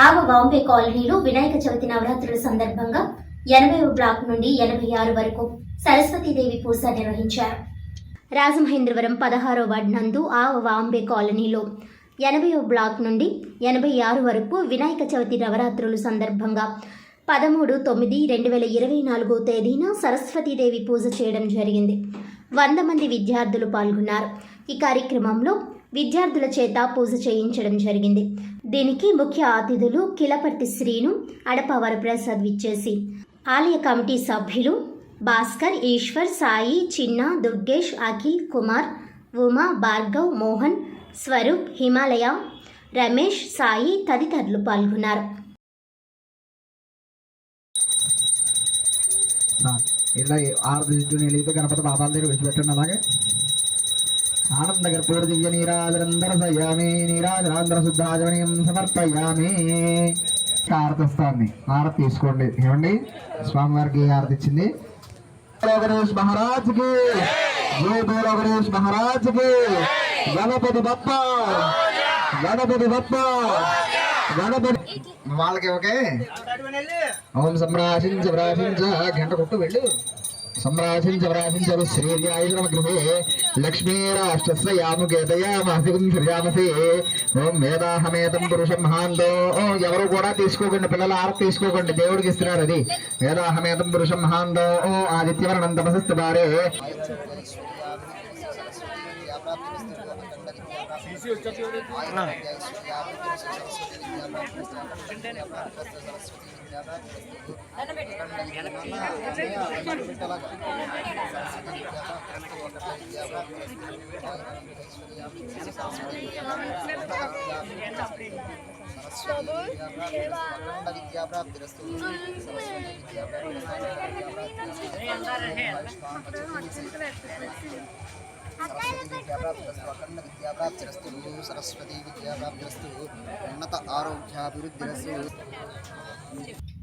ఆవ బాంబే కాలనీలో వినాయక చవితి నవరాత్రుల సందర్భంగా ఎనభై బ్లాక్ నుండి ఎనభై ఆరు వరకు సరస్వతీదేవి పూజ నిర్వహించారు. రాజమహేంద్రవరం పదహారో వార్డు నందు ఆవ వాంబే కాలనీలో ఎనభై బ్లాక్ నుండి ఎనభై ఆరు వరకు వినాయక చవితి నవరాత్రులు సందర్భంగా పదమూడు తొమ్మిది రెండు వేల ఇరవై నాలుగో తేదీన సరస్వతీదేవి పూజ చేయడం జరిగింది. వంద మంది విద్యార్థులు పాల్గొన్నారు. ఈ కార్యక్రమంలో విద్యార్థుల చేత పూజ చేయించడం జరిగింది. దీనికి ముఖ్య అతిథులు కిలపర్తి శ్రీను అడప వరప్రసాద్ విచ్చేసి ఆలయ కమిటీ సభ్యులు భాస్కర్ ఈశ్వర్ సాయి చిన్న దుర్గేష్ అఖిల్ కుమార్ ఉమా భార్గవ్ మోహన్ స్వరూప్ హిమాలయ రమేష్ సాయి తదితరులు పాల్గొన్నారు. ఇలా ఆరు దిట్టు నీళ్ళతో గణపతి బాబాల దగ్గర విడిచిపెట్టండి అలాగే. ఆనందగర్ పూర్తి నీరాజరందర సయ్యామి నీరాజరాంధ్ర శుద్ధాజమనీయం సమర్పయామి. వస్తుంది హారతి తీసుకోండి. ఏమండి? స్వామివారికి హారతి ఇచ్చింది గణేష్ మహారాజ్కి జై బోలో గణేష్ మహారాజ్కి గణపతి బప్ప. గణపతి బప్ప. గణపతి వాళ్ళకి ఓకే? ఓం సంరాశించ వ్రాశించ గంట కొట్టు వెళ్ళు. సంరాశించ వ్రాశించ శ్రీర్యాయుధమ గృహే లక్ష్మీరాష్ట్రస్య యాముకేతయామహసికం సృజామసి ఓం వేదాహమేతం పురుషం మహాంతో ఓ, ఎవరు కూడా తీసుకోకండి పిల్లలు ఆరు తీసుకోకండి దేవుడికి ఇస్తున్నారు అది. వేదాహమేతం పురుషం మహాంతో ఓ, ఆదిత్యవర్ణం తపస్సు వారే. సరస్వతి విద్యాప్రాప్తిరస్తు ఉన్నత ఆరోగ్యాభివృద్ధిరస్తు